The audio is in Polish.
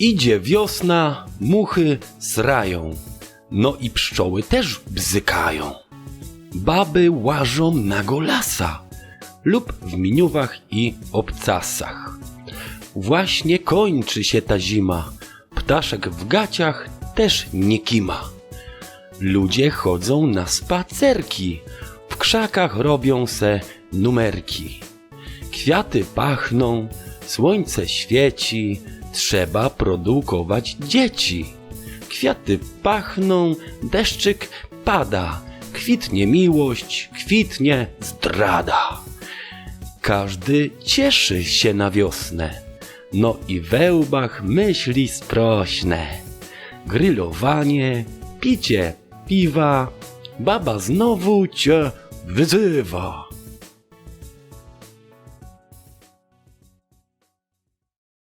Idzie wiosna, muchy srają, no i pszczoły też bzykają. Baby łażą na golasa lub w miniuwach i obcasach. Właśnie kończy się ta zima, ptaszek w gaciach też nie kima. Ludzie chodzą na spacerki, w krzakach robią se numerki. Kwiaty pachną, słońce świeci, trzeba produkować dzieci. Kwiaty pachną, deszczyk pada, kwitnie miłość, kwitnie zdrada. Każdy cieszy się na wiosnę, no i we łbach myśli sprośne. Grillowanie, picie piwa, baba znowu cię wyzywa.